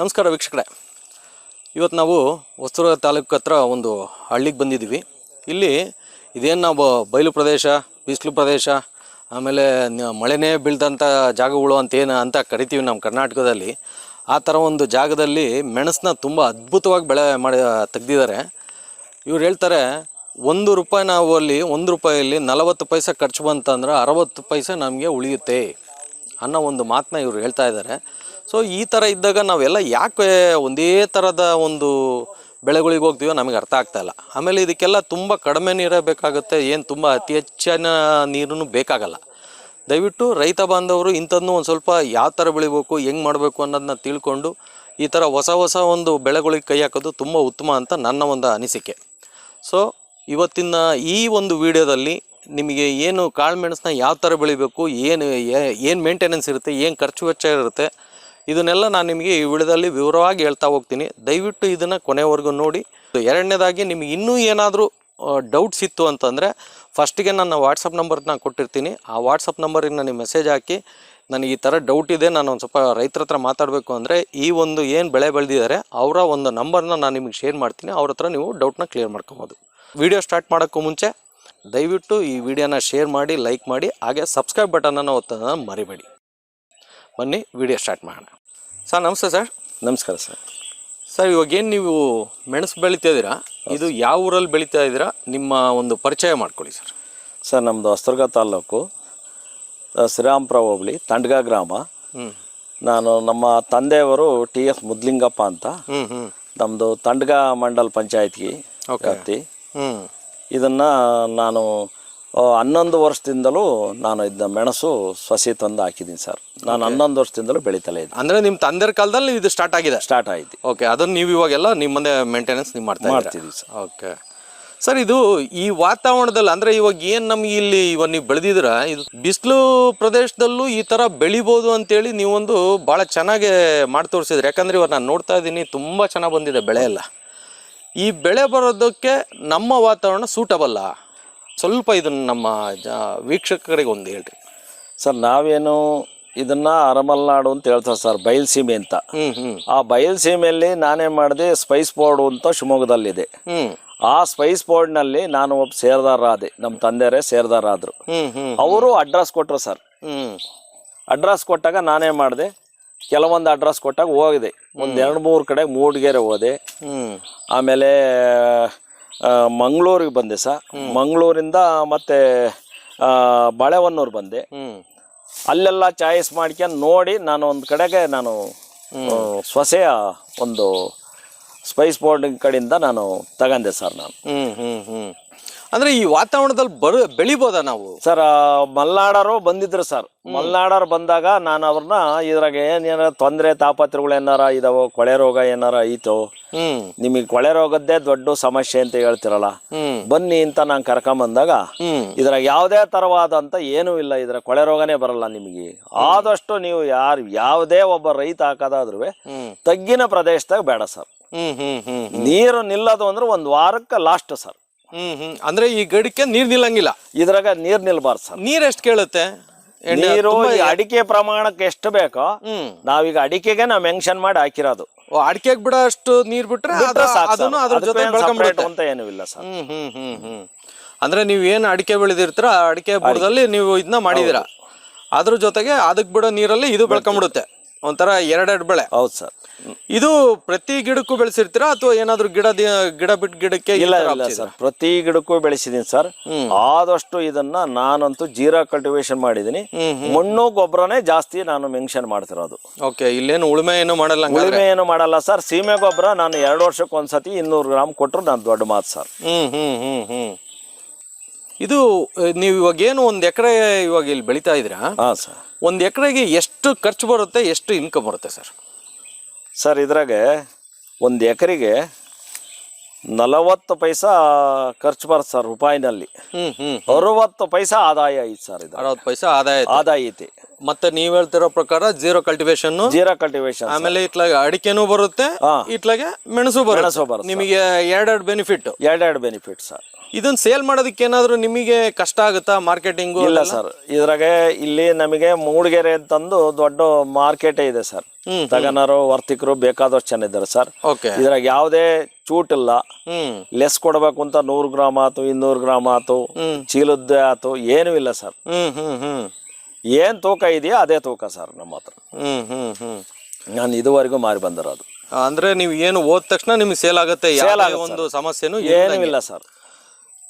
ನಮಸ್ಕಾರ ವೀಕ್ಷಕರೇ. ಇವತ್ತು ನಾವು ಹೊಸದುರ್ಗ ತಾಲೂಕು ಹತ್ರ ಒಂದು ಹಳ್ಳಿಗೆ ಬಂದಿದ್ದೀವಿ. ಇಲ್ಲಿ ಇದೇನು ನಾವು ಬಯಲು ಪ್ರದೇಶ, ಬಿಸಿಲು ಪ್ರದೇಶ, ಆಮೇಲೆ ಮಳೆನೇ ಬೀಳ್ದಂಥ ಜಾಗಗಳು ಅಂತ ಏನು ಅಂತ ಕರಿತೀವಿ ನಮ್ಮ ಕರ್ನಾಟಕದಲ್ಲಿ. ಆ ಥರ ಒಂದು ಜಾಗದಲ್ಲಿ ಮೆಣಸನ್ನ ತುಂಬ ಅದ್ಭುತವಾಗಿ ಬೆಳೆ ಮಾಡಿ ತೆಗ್ದಿದ್ದಾರೆ. ಇವ್ರು ಹೇಳ್ತಾರೆ, ಒಂದು ರೂಪಾಯಿ ನಾವು ಅಲ್ಲಿ ಒಂದು ರೂಪಾಯಲ್ಲಿ ನಲವತ್ತು ಪೈಸೆ ಖರ್ಚು ಬಂತಂದ್ರೆ ಅರವತ್ತು ಪೈಸೆ ನಮಗೆ ಉಳಿಯುತ್ತೆ ಅನ್ನೋ ಒಂದು ಮಾತನ್ನ ಇವರು ಹೇಳ್ತಾ ಇದ್ದಾರೆ. ಸೊ ಈ ಥರ ಇದ್ದಾಗ ನಾವೆಲ್ಲ ಯಾಕೆ ಒಂದೇ ಥರದ ಒಂದು ಬೆಳೆಗಳಿಗೆ ಹೋಗ್ತೀವೋ ನಮಗೆ ಅರ್ಥ ಆಗ್ತಾ ಇಲ್ಲ. ಆಮೇಲೆ ಇದಕ್ಕೆಲ್ಲ ತುಂಬ ಕಡಿಮೆ ನೀರೇ ಬೇಕಾಗುತ್ತೆ, ಏನು ತುಂಬ ಅತಿ ಹೆಚ್ಚಿನ ನೀರನ್ನು ಬೇಕಾಗಲ್ಲ. ದಯವಿಟ್ಟು ರೈತ ಬಾಂಧವರು ಇಂಥದ್ದನ್ನು ಒಂದು ಸ್ವಲ್ಪ ಯಾವ ಥರ ಬೆಳಿಬೇಕು, ಹೆಂಗೆ ಮಾಡಬೇಕು ಅನ್ನೋದನ್ನ ತಿಳ್ಕೊಂಡು ಈ ಥರ ಹೊಸ ಹೊಸ ಒಂದು ಬೆಳೆಗಳಿಗೆ ಕೈ ಹಾಕೋದು ತುಂಬ ಉತ್ತಮ ಅಂತ ನನ್ನ ಒಂದು ಅನಿಸಿಕೆ. ಸೊ ಇವತ್ತಿನ ಈ ಒಂದು ವಿಡಿಯೋದಲ್ಲಿ ನಿಮಗೆ ಏನು ಕಾಳು ಮೆಣಸನ್ನ ಯಾವ ಥರ ಬೆಳಿಬೇಕು, ಏನು ಏನು ಮೇಂಟೆನೆನ್ಸ್ ಇರುತ್ತೆ, ಏನು ಖರ್ಚು ವೆಚ್ಚ ಇರುತ್ತೆ ಇದನ್ನೆಲ್ಲ ನಾನು ನಿಮಗೆ ಈ ವಿಡಿಯೋದಲ್ಲಿ ವಿವರವಾಗಿ ಹೇಳ್ತಾ ಹೋಗ್ತೀನಿ. ದಯವಿಟ್ಟು ಇದನ್ನು ಕೊನೆವರೆಗೂ ನೋಡಿ. ಎರಡನೇದಾಗಿ ನಿಮಗೆ ಇನ್ನೂ ಏನಾದರೂ ಡೌಟ್ಸ್ ಇತ್ತು ಅಂತಂದರೆ ಫಸ್ಟಿಗೆ ನನ್ನ ವಾಟ್ಸಪ್ ನಂಬರ್ ನಾನು ಕೊಟ್ಟಿರ್ತೀನಿ. ಆ ವಾಟ್ಸಪ್ ನಂಬರಿಗೆ ನನಗೆ ಮೆಸೇಜ್ ಹಾಕಿ, ನನಗೆ ಈ ಥರ ಡೌಟ್ ಇದೆ, ನಾನು ಒಂದು ಸ್ವಲ್ಪ ರೈತರ ಹತ್ರ ಮಾತಾಡಬೇಕು ಅಂದರೆ, ಈ ಒಂದು ಏನು ಬೆಳೆ ಬೆಳೆದಿದ್ದಾರೆ, ಅವರ ಒಂದು ನಂಬರ್ನ ನಾನು ನಿಮಗೆ ಶೇರ್ ಮಾಡ್ತೀನಿ. ಅವ್ರ ಹತ್ರ ನೀವು ಡೌಟ್ನ ಕ್ಲಿಯರ್ ಮಾಡ್ಕೊಬೋದು. ವಿಡಿಯೋ ಸ್ಟಾರ್ಟ್ ಮಾಡೋಕ್ಕೂ ಮುಂಚೆ, ದಯವಿಟ್ಟು ಈ ವಿಡಿಯೋನ ಶೇರ್ ಮಾಡಿ ಲೈಕ್ ಮಾಡಿ, ಹಾಗೆ ಸಬ್ಸ್ಕ್ರೈಬ್ ಬಟನನ್ನು ಒತ್ತೋದನ್ನು ಮರಿಬೇಡಿ. ಬನ್ನಿ ವಿಡಿಯೋ ಸ್ಟಾರ್ಟ್ ಮಾಡೋಣ. ಸರ್ ನಮಸ್ತೆ ಸರ್. ನಮಸ್ಕಾರ ಸರ್. ಸರ್ ಇವಾಗೇನು ನೀವು ಮೆಣಸು ಬೆಳಿತಾ ಇದ್ದೀರಾ? ಇದು ಯಾವ ಊರಲ್ಲಿ ಬೆಳೀತಾ ಇದ್ದೀರಾ? ನಿಮ್ಮ ಒಂದು ಪರಿಚಯ ಮಾಡ್ಕೊಳ್ಳಿ ಸರ್. ಸರ್ ನಮ್ಮದು ಹೊಸದುರ್ಗ ತಾಲೂಕು ಶ್ರೀರಾಮಪುರ ಹೋಬಳಿ ತಂಡ್ಗ ಗ್ರಾಮ. ನಾನು ನಮ್ಮ ತಂದೆಯವರು ಟಿ ಎಸ್ ಮುದ್ಲಿಂಗಪ್ಪ ಅಂತ. ನಮ್ಮದು ತಂಡ್ಗ ಮಂಡಲ್ ಪಂಚಾಯತ್ಗೆ. ವ್ಯಾಪ್ತಿ. ಹ್ಞೂ ಇದನ್ನು ನಾನು ಹನ್ನೊಂದು ವರ್ಷದಿಂದಲೂ ನಾನು ಇದನ್ನ ಮೆಣಸು ಸಸಿ ತಂದು ಹಾಕಿದ್ದೀನಿ ಸರ್. ನಾನು ಹನ್ನೊಂದು ವರ್ಷದಿಂದಲೂ ಬೆಳೀತಲೇ ಇದ್ದೀನಿ. ಅಂದರೆ ನಿಮ್ಮ ತಂದೆರ ಕಾಲದಲ್ಲಿ ಇದು ಸ್ಟಾರ್ಟ್ ಆಗಿದೆ? ಸ್ಟಾರ್ಟ್ ಆಯ್ತು ಓಕೆ ಅದನ್ನು ನೀವು ಇವಾಗೆಲ್ಲ ನಿಮ್ಮದೇ ಮೇಂಟೆನೆನ್ಸ್ ನೀವು ಮಾಡ್ತಾ ಸರ್. ಓಕೆ ಸರ್ ಇದು ಈ ವಾತಾವರಣದಲ್ಲಿ ಅಂದ್ರೆ ಇವಾಗ ಏನು ನಮ್ಗೆ ಇಲ್ಲಿ ಇವಾಗ ನೀವು ಬೆಳೆದಿದ್ರ ಇದು ಬಿಸಿಲು ಪ್ರದೇಶದಲ್ಲೂ ಈ ಥರ ಬೆಳಿಬೋದು ಅಂತೇಳಿ ನೀವೊಂದು ಭಾಳ ಚೆನ್ನಾಗಿ ಮಾಡಿ ತೋರಿಸಿದ್ರಿ. ಯಾಕಂದ್ರೆ ಇವಾಗ ನಾನು ನೋಡ್ತಾ ಇದ್ದೀನಿ ತುಂಬ ಚೆನ್ನಾಗಿ ಬಂದಿದೆ ಬೆಳೆ ಎಲ್ಲ. ಈ ಬೆಳೆ ಬರೋದಕ್ಕೆ ನಮ್ಮ ವಾತಾವರಣ ಸೂಟಬಲ್ಲ ಸ್ವಲ್ಪ ಇದನ್ನು ನಮ್ಮ ಜ ವೀಕ್ಷಕರಿಗೆ ಒಂದು ಹೇಳ್ರಿ. ಸರ್ ನಾವೇನು ಇದನ್ನ ಅರಮಲ್ನಾಡು ಅಂತ ಹೇಳ್ತಾರೆ ಸರ್ ಬಯಲ್ಸೀಮೆ ಅಂತ. ಆ ಬಯಲ್ಸೀಮೆಯಲ್ಲಿ ನಾನೇ ಮಾಡಿದೆ ಸ್ಪೈಸ್ ಬೋರ್ಡ್ ಅಂತ ಶಿವಮೊಗ್ಗದಲ್ಲಿದೆ. ಆ ಸ್ಪೈಸ್ ಬೋರ್ಡ್ನಲ್ಲಿ ನಾನು ಒಬ್ಬ ಸೇರ್ದಾರ ಆದೆ ನಮ್ಮ ತಂದೆಯರೇ ಸೇರ್ದಾರ ಆದರು. ಹ್ಞೂ ಹ್ಞೂ ಅವರು ಅಡ್ರೆಸ್ ಕೊಟ್ಟರು ಸರ್. ಹ್ಞೂ ಅಡ್ರೆಸ್ ಕೊಟ್ಟಾಗ ನಾನೇ ಮಾಡಿದೆ ಕೆಲವೊಂದು ಅಡ್ರೆಸ್ ಕೊಟ್ಟಾಗ ಹೋಗಿದೆ. ಒಂದು ಎರಡು ಮೂರು ಕಡೆ ಮೂಡಿಗೆರೆ ಹೋದೆ. ಆಮೇಲೆ ಮಂಗಳೂರಿಗೆ ಬಂದೆ ಸರ್ ಮಂಗಳೂರಿಂದ ಮತ್ತೆ ಬಾಳೆಹೊನ್ನೂರು ಬಂದೆ. ಹ್ಞೂ ಅಲ್ಲೆಲ್ಲ ಚಾಯ್ಸ್ ಮಾಡ್ಕೊಂಡು ನೋಡಿ ನಾನು ಒಂದು ಕಡೆಗೆ ನಾನು ಸೊಸೆಯ ಒಂದು ಸ್ಪೈಸ್ ಬೋರ್ಡ್ ಕಡೆಯಿಂದ ನಾನು ತಗಂದೆ ಸರ್ ನಾನು. ಅಂದ್ರೆ ಈ ವಾತಾವರಣದಲ್ಲಿ ಬರ ಬೆಳಿಬೋದ ನಾವು? ಸರ್ ಮಲ್ನಾಡರು ಬಂದಿದ್ರು ಸರ್. ಮಲ್ನಾಡರು ಬಂದಾಗ ನಾನು ಅವ್ರನ್ನ ಇದ್ರಾಗ ಏನೇನಾರ ತೊಂದರೆ ತಾಪತ್ರಗಳು ಏನಾರ ಇದಾವೋ ಕೊಳೆ ರೋಗ ಏನಾರ ಐತೋ ಹ್ಮ್. ನಿಮಗೆ ಕೊಳೆ ರೋಗದ್ದೇ ದೊಡ್ಡ ಸಮಸ್ಯೆ ಅಂತ ಹೇಳ್ತಿರಲ್ಲ. ಬನ್ನಿ ಅಂತ ನಾನು ಕರ್ಕೊಂಡ್ ಬಂದಾಗ ಇದ್ರಾಗ ಯಾವುದೇ ತರವಾದಂತ ಏನೂ ಇಲ್ಲ ಇದ್ರ ಕೊಳೆ ರೋಗನೇ ಬರಲ್ಲ ನಿಮಗೆ. ಆದಷ್ಟು ನೀವು ಯಾರು ಯಾವುದೇ ಒಬ್ಬ ರೈತ ಹಾಕೋದಾದ್ರೂ ತಗ್ಗಿನ ಪ್ರದೇಶದಾಗ ಬೇಡ ಸರ್. ಹ್ಮ್ ಹ್ಮ್ ಹ್ಮ್ ನೀರು ನಿಲ್ಲದು ಅಂದ್ರೆ ಒಂದು ವಾರಕ್ಕೆ ಲಾಸ್ಟ್ ಸರ್. ಹ್ಮ್ ಹ್ಮ್. ಅಂದ್ರೆ ಈ ಗಡಿಕೆ ನೀರ್ ನಿಲ್ಲಂಗಿಲ್ಲ? ಇದ್ರಾಗ ನೀರ್ ನಿಲ್ಬಾರ್ದು ಸರ್. ನೀರ್ ಎಷ್ಟು ಕೇಳುತ್ತೆ? ಎಣ್ಣೆ ನೀರು ತುಂಬಾ- ಈ ಅಡಿಕೆ ಪ್ರಮಾಣಕ್ಕೆ ಎಷ್ಟು ಬೇಕೋ ಹ್ಮ್. ನಾವೀಗ ಅಡಿಕೆಗೆ ನಾವು ಮೆನ್ಷನ್ ಮಾಡಿ ಹಾಕಿರೋದು. ಅಡಿಕೆ ಅಡಿಕೆಗೆ ಬಿಡೋ ಅಷ್ಟು ನೀರ್ ಬಿಟ್ರೆ ಬಿಟ್ರೆ ಅದು- ಸಾಕು ಅದನ್ನು ಅದ್ರ ಜೊತೆ ಅದಕ್ಕೇನ್ separate ಬೆಳ್ಕೊಂಡ್ಬಿಡುತ್ತೆ ಅಂತ ಏನು ಇಲ್ಲ ಸರ್. ಹ್ಮ್ ಹ್ಮ್ ಹ್ಮ್ ಹ್ಮ್. ಅಂದ್ರೆ ನೀವ್ ಏನ್ ಅಡಿಕೆ ಬೆಳೆದಿರ್ತೀರ ಆ ಅಡಿಕೆ ಬುಡದಲ್ಲಿ ನೀವು ಇದನ್ನ ಮಾಡಿದೀರ. ಅದ್ರ ಜೊತೆಗೆ ಅದಕ್ ಬಿಡೋ ನೀರಲ್ಲಿ ಇದು ಬೆಳ್ಕೊಂಡ್ಬಿಡುತ್ತೆ ಒಂಥರ ಎರಡೆರಡು ಬೆಳೆ. ಹೌದು ಸರ್. ಇದು ಪ್ರತಿ ಗಿಡಕ್ಕೂ ಬೆಳೆಸಿರ್ತೀರಾ ಅಥವಾ ಏನಾದ್ರು ಗಿಡ ಗಿಡ ಬಿಟ್ಟು ಗಿಡಕ್ಕೆ ಇಲ್ಲ ಇಲ್ಲ ಸರ್. ಪ್ರತಿ ಗಿಡಕ್ಕೂ ಬೆಳೆಸಿದೀನಿ ಸರ್. ಆದಷ್ಟು ಇದನ್ನ ನಾನಂತೂ ಜೀರಾ ಕಲ್ಟಿವೇಶನ್ ಮಾಡಿದೀನಿ. ಮಣ್ಣು ಗೊಬ್ಬರನೇ ಜಾಸ್ತಿ ನಾನು ಮೆನ್ಷನ್ ಮಾಡ್ತಿರೋದು. ಓಕೆ ಇಲ್ಲೇನು ಉಳುಮೆ ಏನು ಮಾಡಲ್ಲ? ಉಳುಮೆ ಏನು ಮಾಡಲ್ಲ ಸರ್. ಸೀಮೆ ಗೊಬ್ಬರ ನಾನು ಎರಡು ವರ್ಷಕ್ಕೆ ಒಂದ್ಸತಿ ಇನ್ನೂರು ಗ್ರಾಮ್ ಕೊಟ್ಟರು ನಾನು ದೊಡ್ಡ ಮಾತು ಸರ್. ಹ್ಮ್ ಹ್ಮ್ ಹ್ಮ್ ಹ್ಮ್. ಇದು ನೀವು ಇವಾಗ ಏನು ಒಂದು ಎಕರೆ ಇವಾಗ ಇಲ್ಲಿ ಬೆಳಿತಾ ಇದ್ದೀರಾ? ಹಾಂ ಸರ್. ಒಂದು ಎಕರೆಗೆ ಎಷ್ಟು ಖರ್ಚು ಬರುತ್ತೆ ಎಷ್ಟು ಇನ್ಕಮ್ ಬರುತ್ತೆ ಸರ್? ಸರ್ ಇದ್ರಾಗೆ ಒಂದು ಎಕರೆಗೆ ನಲವತ್ತು ಪೈಸಾ ಖರ್ಚು ಬರುತ್ತೆ ಸರ್ ರೂಪಾಯಿನಲ್ಲಿ. ಹ್ಮ್ ಹ್ಮ್ ಅರವತ್ತು ಪೈಸಾ ಆದಾಯ ಐತಿ ಸರ್ ಇದು ಅರವತ್ತು ಪೈಸೆ ಆದಾಯ ಐತೆ. ಆದಾಯ ಐತಿ. ಮತ್ತೆ ನೀವ್ ಹೇಳ್ತಿರೋ ಪ್ರಕಾರ ಜೀರೋ ಕಲ್ಟಿವೇಶನ್ ಜೀರೋ ಕಲ್ಟಿವೇಶನ್ ಆಮೇಲೆ ಇತ್ಲಾಗ ಅಡಿಕೆನೂ ಬರುತ್ತೆ ಹಾ. ಇತ್ಲಾಗೆ ಮೆಣಸು ಬರುತ್ತೆ. ಮೆಣಸು ಬರುತ್ತೆ ನಿಮಗೆ ಎರಡೆರಡು ಬೆನಿಫಿಟ್ ಎರಡೆರಡು ಬೆನಿಫಿಟ್ ಸರ್. ಇದನ್ನ ಸೇಲ್ ಮಾಡೋದಕ್ಕೆ ಏನಾದ್ರು ನಿಮಗೆ ಕಷ್ಟ ಆಗುತ್ತಾ ಮಾರ್ಕೆಟಿಂಗ್ ಇಲ್ಲ ಸರ್ ಇದ್ರಾಗೆ ಇಲ್ಲಿ ನಮಗೆ ಮೂಡಿಗೆರೆ ಅಂತಂದು ದೊಡ್ಡ ಮಾರ್ಕೆಟೇ ಇದೆ ಸರ್ ತಗನರು ವರ್ತಿಕರು ಬೇಕಾದಷ್ಟು ಜನ ಇದ್ದಾರೆ ಸರ್ ಓಕೆ ಇದ್ರಾಗ ಯಾವುದೇ ಚೂಟ್ ಇಲ್ಲ. ಲೆಸ್ ಕೊಡಬೇಕು ಅಂತ ನೂರು ಗ್ರಾಮ್ ಆತು ಇನ್ನೂರು ಗ್ರಾಮ್ ಆತು ಚೀಲದ್ದೇ ಆತು ಏನೂ ಇಲ್ಲ ಸರ್ ಏನ್ ಹ್ಮ್ ಹ್ಮ್. ಏನು ತೂಕ ಇದೆಯಾ ಅದೇ ತೂಕ ಸರ್ ನಮ್ಮ ಹತ್ರ. ಹ್ಮ್ ಹ್ಮ್ ಹ್ಮ್. ನಾನು ಇದುವರೆಗೂ ಮಾರಿ ಬಂದಿರೋದು. ಅಂದ್ರೆ ನೀವು ಏನು ಹೋದ ತಕ್ಷಣ ನಿಮ್ಗೆ ಸೇಲ್ ಆಗುತ್ತೆ? ಒಂದು ಸಮಸ್ಯೆನೂ ಏನೂ ಇಲ್ಲ ಸರ್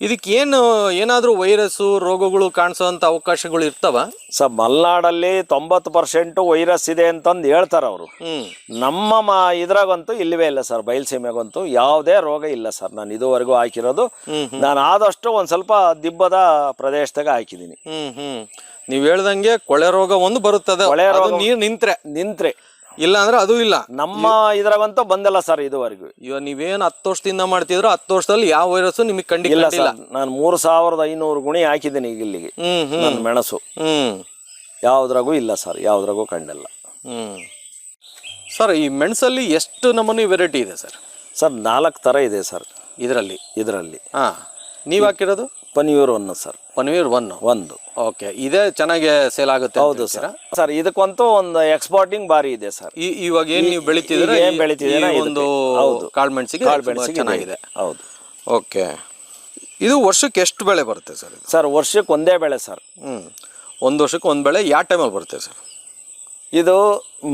ಇದಕ್ಕೆ ಏನು ಏನಾದರೂ ವೈರಸ್ಸು ರೋಗಗಳು ಕಾಣಿಸೋವಂಥ ಅವಕಾಶಗಳು ಇರ್ತಾವ? ಸರ್ ಮಲ್ನಾಡಲ್ಲಿ ತೊಂಬತ್ತು ಪರ್ಸೆಂಟು ವೈರಸ್ ಇದೆ ಅಂತಂದು ಹೇಳ್ತಾರೆ ಅವರು. ನಮ್ಮ ಮಾ ಇದ್ರಾಗಂತೂ ಇಲ್ಲವೇ ಇಲ್ಲ ಸರ್ ಬಯಲುಸೀಮೆಗಂತೂ. ಯಾವುದೇ ರೋಗ ಇಲ್ಲ ಸರ್ ನಾನು ಇದುವರೆಗೂ ಹಾಕಿರೋದು. ನಾನು ಆದಷ್ಟು ಒಂದು ಸ್ವಲ್ಪ ದಿಬ್ಬದ ಪ್ರದೇಶದಾಗ ಹಾಕಿದ್ದೀನಿ. ನೀವು ಹೇಳ್ದಂಗೆ ಕೊಳೆ ರೋಗ ಒಂದು ಬರುತ್ತದೆ. ಕೊಳೆ ರೋಗ- ನೀರು ನಿಂತ್ರೆ. ನಿಂತ್ರೆ. ಇಲ್ಲ ಅಂದ್ರೆ ಅದು ಇಲ್ಲ. ನಮ್ಮ ಇದ್ರಾಗಂತೂ ಬಂದಲ್ಲ ಸರ್ ಇದುವರೆಗೂ. ಇವಾಗ ನೀವೇನು ಹತ್ತು ವರ್ಷದಿಂದ ಮಾಡ್ತಿದ್ರು ಹತ್ತು ವರ್ಷದಲ್ಲಿ ಯಾವ ವೈರಸ್ ನಿಮಗೆ ಇಲ್ಲ ಕಂಡಿಲ್ಲ ಸರ್ ನಾನು ಮೂರು ಸಾವಿರದ ಐನೂರು ಗುಣಿ ಹಾಕಿದ್ದೀನಿ ಈಗ ಇಲ್ಲಿಗೆ. ಹ್ಮ್ ಹ್ಮ್. ನನ್ನ ಮೆಣಸು. ಹ್ಮ್. ಯಾವುದ್ರಾಗೂ ಇಲ್ಲ ಸರ್ ಯಾವ್ದ್ರಾಗೂ ಕಂಡಿಲ್ಲ. ಹ್ಮ್. ಸರ್ ಈ ಮೆಣಸಲ್ಲಿ ಎಷ್ಟು ನಮೂನಿ ವೆರೈಟಿ ಇದೆ ಸರ್? ಸರ್ ನಾಲ್ಕು ತರ ಇದೆ ಸರ್. ಇದರಲ್ಲಿ? ಇದರಲ್ಲಿ. ಹಾ. ನೀವು ಹಾಕಿರೋದು? ಪನೀರ್ ಒನ್ ಸರ್. ಪನ್ವೀರ್ ಒನ್. ಒಂದು. ಓಕೆ. ಇದೇ ಚೆನ್ನಾಗಿ ಸೇಲ್ ಆಗುತ್ತೆ ಹೌದು? ಸರ್. ಸರ್ ಇದಕ್ಕಂತೂ ಒಂದು ಎಕ್ಸ್ಪೋರ್ಟಿಂಗ್ ಬಾರಿ ಇದೆ ಸರ್. ಈ ಇವಾಗ ಏನ್ ನೀವು ಬೆಳಿತಿದ್ರೆ ಏನ್ ಬೆಳಿತಿದ್ರೆ ಒಂದು ಹೌದು. ಕಾಳ್ಮೆಣ್ಸಿಗೆ ಕಾಳು ಮೆಣಸಿಗೆ ಚೆನ್ನಾಗಿದೆ. ಹೌದು. ಓಕೆ. ಇದು ವರ್ಷಕ್ಕೆ ಎಷ್ಟು ಬೆಳೆ ಬರುತ್ತೆ ಸರ್ ಇದು? ಸರ್ ವರ್ಷಕ್ಕೆ ಒಂದೇ ಬೆಳೆ ಸರ್. ಹ್ಞೂ ಒಂದು ವರ್ಷಕ್ಕೆ ಒಂದು ಬೆಳೆ ಯಾವ ಟೈಮಲ್ಲಿ ಬರುತ್ತೆ ಸರ್? ಇದು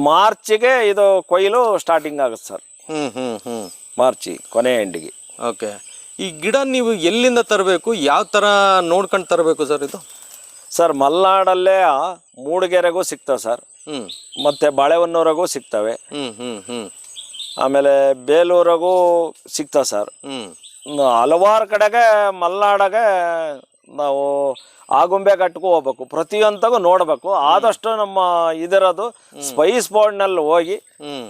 ಮಾರ್ಚಿಗೆ ಇದು ಕೊಯ್ಲು ಸ್ಟಾರ್ಟಿಂಗ್ ಆಗುತ್ತೆ ಸರ್. ಹ್ಞೂ ಹ್ಞೂ ಹ್ಞೂ ಮಾರ್ಚಿ ಕೊನೆ ಎಂಡಿಗೆ. ಓಕೆ. ಈ ಗಿಡ ನೀವು ಎಲ್ಲಿಂದ ತರಬೇಕು? ಯಾವ ಥರ ನೋಡ್ಕೊಂಡು ತರಬೇಕು ಸರ್ ಇದು? ಸರ್ ಮಲ್ನಾಡಲ್ಲೇ ಮೂಡಿಗೆರೆಗೂ ಸಿಗ್ತವೆ ಸರ್. ಹ್ಞೂ ಮತ್ತು ಬಾಳೆಹೊನ್ನೂರಾಗೂ ಸಿಗ್ತವೆ. ಹ್ಮ್ ಹ್ಮ್ ಹ್ಮ್. ಆಮೇಲೆ ಬೇಲೂರಗೂ ಸಿಗ್ತವೆ ಸರ್. ಹ್ಞೂ ಇನ್ನು ಹಲವಾರು ಕಡೆಗೆ ಮಲ್ನಾಡಾಗೆ ನಾವು ಆಗುಂಬೆ ಘಟ್ಟಕ್ಕೂ ಹೋಗ್ಬೇಕು. ಪ್ರತಿಯೊಂದಗೂ ನೋಡಬೇಕು. ಆದಷ್ಟು ನಮ್ಮ ಇದರದು ಸ್ಪೈಸ್ ಬೋರ್ಡ್ನಲ್ಲಿ ಹೋಗಿ ಹ್ಮ್.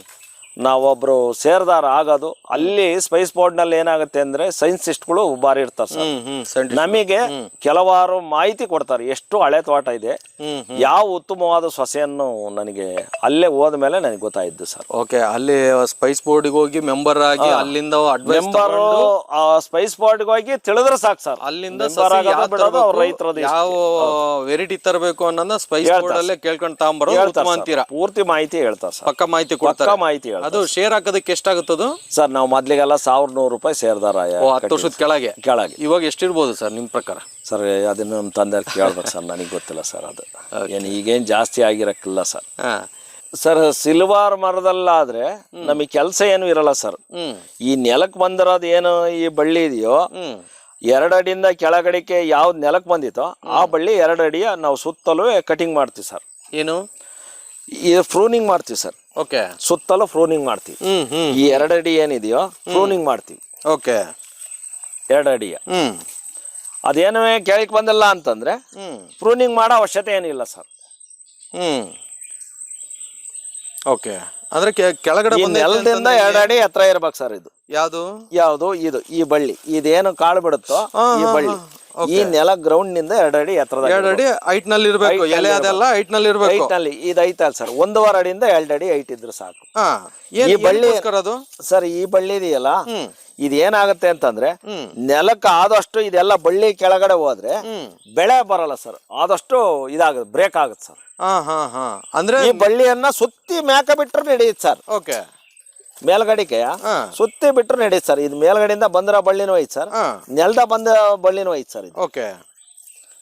ನಾವೊಬ್ರು ಸೇರ್ದಾರ ಆಗೋದು ಅಲ್ಲಿ ಸ್ಪೈಸ್ ಬೋರ್ಡ್ನಲ್ಲಿ ಏನಾಗುತ್ತೆ ಅಂದ್ರೆ ಸೈನ್ಸಿಸ್ಟ್ಗಳು ಬಾರಿ ಇರ್ತಾರೆ ಸರ್. ನಮಗೆ ಕೆಲವಾರು ಮಾಹಿತಿ ಕೊಡ್ತಾರೆ ಎಷ್ಟು ಹಳೆ ತೋಟ ಇದೆ ಯಾವ ಉತ್ತಮವಾದ ಸೊಸೆಯನ್ನು ನನಗೆ ಅಲ್ಲೇ ಹೋದ ಮೇಲೆ ನನಗೆ ಗೊತ್ತಾಯಿದ್ದು ಸರ್. ಓಕೆ ಅಲ್ಲಿ ಸ್ಪೈಸ್ ಬೋರ್ಡ್ಗೆ ಹೋಗಿ ಮೆಂಬರ್ ಆಗಿ ಅಲ್ಲಿಂದ ಮೆಂಬರು ಸ್ಪೈಸ್ ಬೋರ್ಡ್ಗೆ ಹೋಗಿ ತಿಳಿದ್ರೆ ಸಾಕು ಸರ್. ಅಲ್ಲಿಂದ ರೈತರದ್ದು ಯಾವ ವೆರೈಟಿ ತರಬೇಕು ಅನ್ನೋದನ್ನ ಸ್ಪೈಸ್ ಬೋರ್ಡ್ ಅಲ್ಲೇ ಕೇಳ್ಕೊಂಡು ಉತ್ತಮ ಅಂತೀರಾ? ಪೂರ್ತಿ ಮಾಹಿತಿ ಹೇಳ್ತಾರೆ ಪಕ್ಕ ಮಾಹಿತಿ ಕೊಡ್ತಾರೆ. ಮಾಹಿತಿ ಹೇಳ್ತಾರೆ. ಅದು ಶೇರ್ ಹಾಕೋದಕ್ಕೆ ಎಷ್ಟಾಗುತ್ತದು? ಸರ್ ನಾವು ಮೊದ್ಲಿಗೆಲ್ಲ ಸಾವಿರದ ನೂರು ರೂಪಾಯಿ ಸೇರ್ದಾರ ಓ ಹತ್ತು ವರ್ಷದ ಕೆಳಗೆ? ಕೆಳಗೆ. ಇವಾಗ ಎಷ್ಟಿರ್ಬೋದು ಸರ್ ನಿಮ್ಮ ಪ್ರಕಾರ? ಸರ್ ಅದನ್ನ ನಮ್ಮ ತಂದೆ ಕೇಳ್ಬೇಕು ಸರ್ ನನಗೆ ಗೊತ್ತಿಲ್ಲ ಸರ್ ಅದು. ಏನು ಈಗೇನು ಜಾಸ್ತಿ ಆಗಿರಕ್ಕಿಲ್ಲ ಸರ್. ಹಾ. ಸರ್ ಸಿಲ್ವಾರ್ ಮರದಲ್ಲಾದ್ರೆ ನಮಗೆ ಕೆಲಸ ಏನು ಇರಲ್ಲ ಸರ್. ಈ ನೆಲಕ್ಕೆ ಬಂದಿರೋದು ಏನು ಈ ಬಳ್ಳಿ ಇದೆಯೋ ಎರಡಡಿಯಿಂದ ಎರಡು ಅಡಿಯಿಂದ ಕೆಳಗಡೆಗೆ ಯಾವ್ದು ನೆಲಕ್ಕೆ ಬಂದಿತ್ತೋ ಆ ಬಳ್ಳಿ ಎರಡಡಿಯ ಅಡಿಯ ನಾವು ಸುತ್ತಲೂ ಕಟಿಂಗ್ ಮಾಡ್ತೀವಿ ಸರ್. ಏನು? ಈ ಫ್ರೂನಿಂಗ್ ಮಾಡ್ತೀವಿ ಸರ್. ಓಕೆ ಸುತ್ತಲೂ ಫ್ರೋನಿಂಗ್ ಮಾಡ್ತೀವಿ. ಈ ಎರಡಡಿ ಏನಿದೆಯೋ ಫ್ರೋನಿಂಗ್ ಮಾಡ್ತೀವಿ. ಓಕೆ ಎರಡು ಅಡಿಯ ಹ್ಮ್. ಅದೇನು ಕೇಳಿಕ್ ಬಂದಿಲ್ಲ ಅಂತಂದ್ರೆ ಪ್ರೂನಿಂಗ್ ಮಾಡೋ ಅವಶ್ಯಕತೆ ಏನಿಲ್ಲ ಸರ್. ಹ್ಮ್. ಓಕೆ ಅಂದ್ರೆ ಕೆಳಗಡೆ ನೆಲದಿಂದ ಎರಡು ಅಡಿ ಎತ್ತರ ಇರ್ಬೇಕು ಸರ್ ಇದು. ಯಾವುದು? ಯಾವುದು? ಇದು ಈ ಬಳ್ಳಿ. ಇದೇನು ಕಾಳು ಬಿಡುತ್ತೋ ಈ ಬಳ್ಳಿ. ಈ ನೆಲ ಗ್ರೌಂಡ್ನಿಂದ ಎರಡು ಅಡಿ ಎತ್ತರದ ಎರಡು ಅಡಿ ಹೈಟ್ನಲ್ಲಿ ಇರ್ಬೇಕು. ಎಲೆ ಅದೆಲ್ಲ ಹೈಟ್ನಲ್ಲಿ ಇರ್ಬೇಕು. ಹೈಟ್ನಲ್ಲಿ ಇದು ಐತಲ್ಲ ಸರ್. ಒಂದೂವರೆ ಅಡಿಯಿಂದ ಎರಡು ಅಡಿ ಹೈಟ್ ಇದ್ರೆ ಸಾಕು. ಈ ಬಳ್ಳಿ- ಸರ್ ಈ ಬಳ್ಳಿ ಇದೆಯಲ್ಲ ಹ್ಮ್ ಇದು ಏನಾಗುತ್ತೆ ಅಂತಂದ್ರೆ ನೆಲಕ್ಕೆ ಆದಷ್ಟು ಇದೆಲ್ಲ ಬಳ್ಳಿ ಕೆಳಗಡೆ ಹೋದ್ರೆ ಬೆಳೆ ಬರಲ್ಲ ಸರ್. ಆದಷ್ಟು ಇದಾಗುತ್ತೆ ಬ್ರೇಕ್ ಆಗುತ್ತೆ ಸರ್. ಹಾ ಹಾ ಹಾ. ಅಂದ್ರೆ ಈ ಬಳ್ಳಿಯನ್ನ ಸುತ್ತಿ ಮೇಕ ಬಿಟ್ರೆ ನಡೆಯುತ್ತೆ ಸರ್. ಓಕೆ. ಮೇಲ್ಗಡಿಕೆ ಸುತ್ತಿ ಬಿಟ್ರೆ ನಡೆಯುತ್ತೆ ಸರ್. ಇದು ಮೇಲ್ಗಡೆಯಿಂದ ಬಂದ್ರ ಬಳ್ಳಿನೂ ಐತೆ ಸರ್. ನೆಲದ ಬಂದ ಬಳ್ಳಿನೂ ಐತೆ ಸರ್ ಇದು. ಓಕೆ.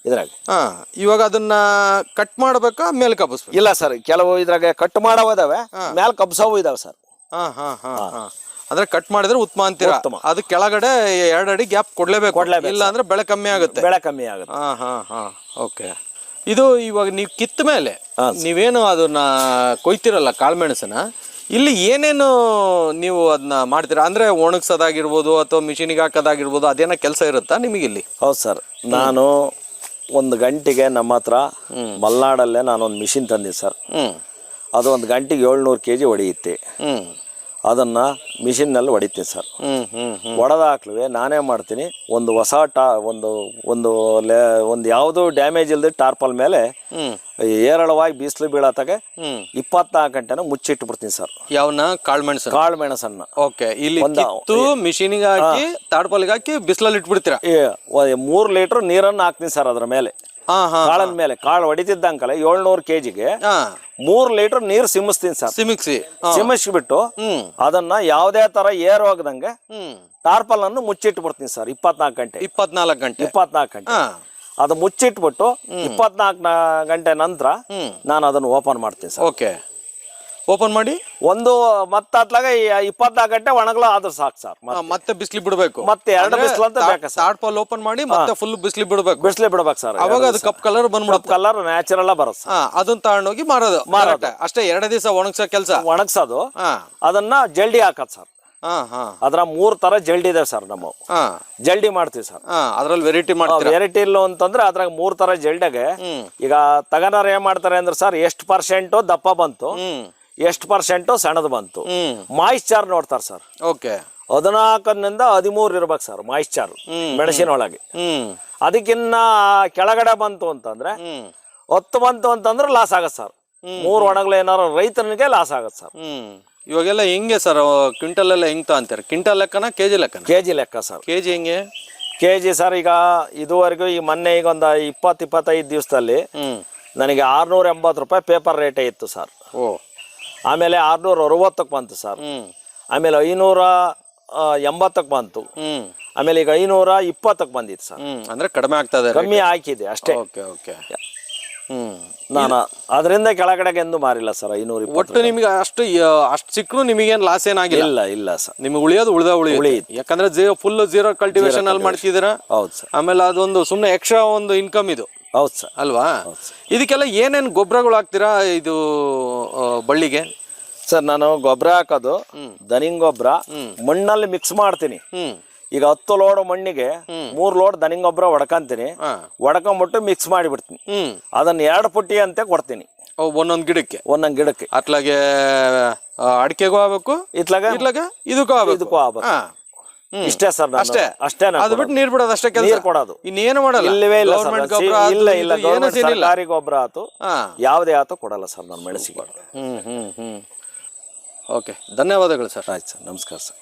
ಇದ್ರಾಗ. ಹಾ ಇವಾಗ ಅದನ್ನ ಕಟ್ ಮಾಡ್ಬೇಕಾ ಮೇಲ್ ಕಬ್ಬಿಸ್ಬೇಕು? ಇಲ್ಲ ಸರ್ ಕೆಲವು ಇದ್ರಾಗ ಕಟ್ ಮಾಡೋದಾವೆ ಇದಾವೆ ಮೇಲ್ ಕಬ್ಸವು ಇದಾವೆ ಸರ್. ಹಾ ಹಾ ಹಾ. ಹಾ. ಅಂದ್ರೆ ಕಟ್ ಮಾಡಿದ್ರೆ ಉತ್ತಮ ಅಂತೀರಾ? ಉತ್ತಮ. ಅದು ಕೆಳಗಡೆ ಎರಡು ಅಡಿ ಗ್ಯಾಪ್ ಕೊಡ್ಲೇಬೇಕು. ಕೊಡ್ಲೇಬೇಕು ಇಲ್ಲ ಅಂದ್ರೆ ಬೆಳೆ ಕಮ್ಮಿ ಆಗುತ್ತೆ. ಬೆಳೆ ಕಮ್ಮಿ ಆಗುತ್ತೆ. ಹಾ ಹಾ ಹಾ. ಓಕೆ ಇದು ಇವಾಗ ನೀವು ಕಿತ್ತ ಮೇಲೆ ಹಾ, ನೀವೇನು ಅದನ್ನ ಕೊಯ್ತಿರಲ್ಲ ಕಾಳುಮೆಣಸನ್ನ ಇಲ್ಲಿ ಏನೇನು ನೀವು ಅದನ್ನ ಮಾಡ್ತೀರಾ? ಅಂದ್ರೆ ಒಣಗ್ಸೋದಾಗಿರ್ಬೋದು ಅಥವಾ ಮಿಷಿನಿಗೆ ಹಾಕೋದಾಗಿರ್ಬೋದು ಅದೇನೋ ಕೆಲಸ ಇರುತ್ತಾ ನಿಮಗೆ ಇಲ್ಲಿ? ಹೌದು ಸರ್. ನಾನು ಒಂದು ಗಂಟೆಗೆ ನಮ್ಮ ಹತ್ರ ಮಲ್ನಾಡಲ್ಲೇ ನಾನು ಒಂದು ಮಿಷಿನ್ ತಂದಿದ್ದೆ ಸರ್. ಹ್ಮ್. ಅದು ಒಂದು ಗಂಟೆಗೆ ಏಳ್ನೂರು ಕೆ ಜಿ ಹೊಡೆಯುತ್ತೆ ಹ್ಮ್. ಅದನ್ನ ಮಿಷಿನ್ನಲ್ಲಿ ಹೊಡಿತೀನಿ ಸರ್. ಹೊಡೆದಾಕ್ಲುವೆ ನಾನೇ ಮಾಡ್ತೀನಿ. ಒಂದು ಹೊಸ ಟಾ ಒಂದು ಒಂದು ಲೇ ಒಂದು ಯಾವುದು ಡ್ಯಾಮೇಜ್ ಇಲ್ಲದೆ ಟಾರ್ಪಲ್ ಮೇಲೆ ಏರಳವಾಗಿ ಬಿಸಿಲು ಬೀಳತ್ತಾಗೆ ಇಪ್ಪತ್ನಾಲ್ಕು ಗಂಟೆನ ಮುಚ್ಚಿಟ್ಬಿಡ್ತೀನಿ ಸರ್. ಯಾವನ್ನ ಕಾಳ್ಮೆಣಸು ಕಾಳುಮೆಣಸನ್ನ ಓಕೆ ಇಲ್ಲಿ ಕಿತ್ತು ಮಿಷಿನಿಗೆ ಹಾಕಿ ಟಾರ್ಪಲ್ಗೆ ಹಾಕಿ ಬಿಸಿಲಲ್ಲಿ ಇಟ್ಬಿಡ್ತೀರಾ? ಮೂರು ಲೀಟ್ರ್ ನೀರನ್ನು ಹಾಕ್ತೀನಿ ಸರ್ ಅದ್ರ ಮೇಲೆ. ಕಾಳಿನ ಮೇಲೆ ಕಾಳು ಹೊಡಿತಿದ್ದಂಕಲೆ ಏಳ್ನೂರ್ ಕೆಜಿಗೆ ಮೂರ್ ಲೀಟರ್ ನೀರ್ ಸಿಮಿಸ್ತೀನಿ ಸರ್. ಸಿಮಿಕ್ಸಿ ಸಿಮಿಸ್ಬಿಟ್ಟು ಅದನ್ನ ಯಾವ್ದೇ ತರ ಏರ್ ಹೋಗದಂಗೆ ಟಾರ್ಪಲ್ ಅನ್ನು ಮುಚ್ಚಿಟ್ಬಿಡ್ತೀನಿ ಸರ್ ಇಪ್ಪತ್ನಾಲ್ಕು ಗಂಟೆ. ಇಪ್ಪತ್ನಾಲ್ಕು ಗಂಟೆ. ಇಪ್ಪತ್ನಾಲ್ಕು ಗಂಟೆ. ಅದು ಮುಚ್ಚಿಟ್ಬಿಟ್ಟು ಇಪ್ಪತ್ನಾಲ್ಕು ಗಂಟೆ ನಂತರ ನಾನು ಅದನ್ನು ಓಪನ್ ಮಾಡ್ತೀನಿ ಸರ್. ಓಕೆ. ಓಪನ್ ಮಾಡಿ? ಒಂದು ಮತ್ತೆ ಅತ್ಲಾಗ ಇಪ್ಪತ್ನಾಲ್ಕು ಗಂಟೆ ಒಣಗಲ ಆದ್ರೂ ಸಾಕು ಸರ್. ಮತ್ತೆ ಬಿಸಿಲಿ ಬಿಡಬೇಕು. ಮತ್ತೆ ಎರಡು ಬಿಸಿಲು ಅಂತ ಬೇಕಾ ತಾಡ್ಪಾಲ್ ಓಪನ್ ಮಾಡಿ ಮತ್ತೆ ಫುಲ್ ಬಿಸಿಲಿ ಬಿಡಬೇಕು. ಬಿಸಿಲು ಬಿಡಬೇಕು ಸರ್. ಅವಾಗ ಅದು ಕಪ್ ಕಲರ್ ಬಂದ್ಬಿಡುತ್ತೆ. ಕಲರ್ ನ್ಯಾಚುರಲ್ ಬರುತ್ತೆ ಅದನ್ನ ತಗೊಂಡೋಗಿ ಮಾರೋದು. ಮಾರಾಟ ಅಷ್ಟೇ ಎರಡು ದಿವಸ ಒಣಗ್ಸೋ ಕೆಲಸ. ಒಣಗ್ಸೋದು. ಅದನ್ನ ಜಲ್ಡಿ ಹಾಕೋದು ಸರ್. ಹಾ ಹಾ. ಅದ್ರ ಮೂರ್ ತರ ಜಲ್ಡಿ ಇದೆ ಸರ್ ನಮ್ಮ ಹಾ. ಜಲ್ಡಿ ಮಾಡ್ತೀವಿ ಸರ್. ಅದ್ರಲ್ಲಿ ವೆರೈಟಿ ಮಾಡ್ತೀವಿ ವೆರೈಟಿ ಇಲ್ಲ ಅಂತಂದ್ರೆ ಅದ್ರಾಗ ಮೂರ್ ತರ ಜಲ್ಡಾಗೆ ಈಗ ತಗನಾರ ಏನ್ ಮಾಡ್ತಾರೆ ಅಂದ್ರೆ ಸರ್ ಎಷ್ಟು ಪರ್ಸೆಂಟ್ ದಪ್ಪ ಬಂತು ಎಷ್ಟು ಪರ್ಸೆಂಟು ಸಣ್ಣದು ಬಂತು. ಮಾಯಿಶ್ಚರ್ ನೋಡ್ತಾರೆ ಸರ್ ಓಕೆ. ಹದಿನಾಲ್ಕರಿಂದ ಹದಿಮೂರು ಇರ್ಬೇಕು ಸರ್ ಮಾಯಿಶ್ಚರ್ ಮೆಣಸಿನ ಮೆಣಸಿನೊಳಗೆ. ಹ್ಮ್. ಅದಕ್ಕಿನ್ನ ಕೆಳಗಡೆ ಬಂತು ಅಂತಂದ್ರೆ ಹತ್ತು ಬಂತು ಅಂತಂದ್ರೆ ಲಾಸ್ ಆಗತ್ತೆ ಸರ್ ಮೂರು ಒಣಗ್ಲು ಏನಾರು ರೈತನಿಗೆ ಲಾಸ್ ಆಗತ್ತೆ ಸರ್ ಇವಾಗೆಲ್ಲ ಹೆಂಗೆ ಸರ್ ಕ್ವಿಂಟಲ್ ಎಲ್ಲ ಹೆಂಗ್ ಅಂತಾರೆ quintal ಲೆಕ್ಕನ K G KG K G ಲೆಕ್ಕ ಸರ್ ಕೆ ಜಿ ಹೆಂಗೆ? ಕೆ ಜಿ ಸರ್ ಈಗ ಇದುವರೆಗೂ ಈ ಮೊನ್ನೆ ಈಗ ಒಂದು ಇಪ್ಪತ್ತು ಇಪ್ಪತ್ತೈದು ದಿವಸದಲ್ಲಿ ನನಗೆ ಆರ್ನೂರ ಎಂಬತ್ತು ರೂಪಾಯಿ ಪೇಪರ್ ರೇಟೇ ಇತ್ತು ಸರ್ ಓ. ಆಮೇಲೆ ಆರ್ನೂರ ಅರವತ್ತಕ್ಕೆ ಬಂತು ಸರ್. ಆಮೇಲೆ ಐನೂರ ಎಂಬತ್ತಕ್ಕೆ ಬಂತು. ಆಮೇಲೆ ಈಗ ಐನೂರ ಇಪ್ಪತ್ತಕ್ಕೆ ಬಂದಿತ್ತು ಸರ್. ಅಂದ್ರೆ ಕಡಿಮೆ ಆಗ್ತಾ ಇದೆ ಕಮ್ಮಿ ಹಾಕಿದೆ ಅಷ್ಟೇ. Okay okay. ಹ್ಮ್. ನಾನು ಅದರಿಂದ ಕೆಳಗಡೆಗೆ ಎಂದು ಮಾರಿಲ್ಲ ಸರ್ ಐನೂರ ಒಟ್ಟು ನಿಮಗೆ ಅಷ್ಟು ಅಷ್ಟು ಸಿಕ್ಕರು ನಿಮಗೇನು ಲಾಸ್ ಏನಾಗಿಲ್ಲ ಇಲ್ಲ ಇಲ್ಲ ಸರ್. ನಿಮಗೆ ಉಳಿಯೋದು ಉಳಿದ ಉಳಿ ಉಳಿ ಯಾಕಂದ್ರೆ ಜೀರೋ ಫುಲ್ ಜೀರೋ ಕಲ್ಟಿವೇಶನ್ ಅಲ್ಲಿ ಮಾಡ್ತಿದ್ದೀರಾ ಹೌದು ಸರ್. ಆಮೇಲೆ ಅದೊಂದು ಸುಮ್ಮನೆ ಎಕ್ಸ್ಟ್ರಾ ಒಂದು ಇನ್ಕಮ್ ಇದು. ಹೌದು ಸರ್. ಅಲ್ವಾ? ಇದಕ್ಕೆಲ್ಲ ಏನೇನು ಗೊಬ್ಬರಗಳು ಹಾಕ್ತೀರಾ ಇದು ಆ, ಬಳ್ಳಿಗೆ? ಸರ್ ನಾನು ಗೊಬ್ಬರ ಹಾಕೋದು ದನಿಂಗ್ ಗೊಬ್ಬರ ಮಣ್ಣಲ್ಲಿ ಮಿಕ್ಸ್ ಮಾಡ್ತೀನಿ. ಹ್ಮ್. ಈಗ ಹತ್ತು ಲೋಡ್ ಮಣ್ಣಿಗೆ ಮೂರ್ ಲೋಡ್ ದನಿಂಗ್ ಗೊಬ್ಬರ ಹೊಡ್ಕಂತೀನಿ ಹಾ. ಹೊಡ್ಕೊಂಬಿಟ್ಟು ಮಿಕ್ಸ್ ಮಾಡಿಬಿಡ್ತೀನಿ. ಹ್ಮ್. ಅದನ್ನ ಎರಡು ಪುಟ್ಟಿ ಅಂತ ಕೊಡ್ತೀನಿ. ಅವು ಒಂದೊಂದು ಗಿಡಕ್ಕೆ? ಒಂದೊಂದು ಗಿಡಕ್ಕೆ. ಅತ್ಲಾಗೆ ಆ, ಅಡಿಕೆಗೂ ಆಗ್ಬೇಕು ಇತ್ಲಾಗ? ಇತ್ಲಾಗ ಇದಕ್ಕೂ ಆಗ್ಬೇಕು. ಇದಕ್ಕೂ ಆಗ್ಬೇಕು. ಹಾ. ಇಷ್ಟೇ ಸರ್ ಅಷ್ಟೇ? ಅಷ್ಟೇ ಅದು ಬಿಟ್ಟು ನೀರ್ ಬಿಡೋದು ಅಷ್ಟೇ ಕೆಲಸ? ಕೊಡೋದು. ಇನ್ನೇನು ಮಾಡಲ್ಲ? ಇಲ್ಲವೇ ಇಲ್ಲ ಇಲ್ಲ ಇಲ್ಲ ಸರ್ಕಾರಿ ಗೊಬ್ಬರ ಆತು. ಯಾವುದೇ ಆತು ಕೊಡಲ್ಲ ಸರ್ ನಾನು ಮೆಣಸಿಗೆ. ಹ್ಮ್ ಹ್ಮ್ ಹ್ಮ್. ಓಕೆ ಧನ್ಯವಾದಗಳು ಸರ್. ಆಯ್ತು ಸರ್ ನಮಸ್ಕಾರ ಸರ್.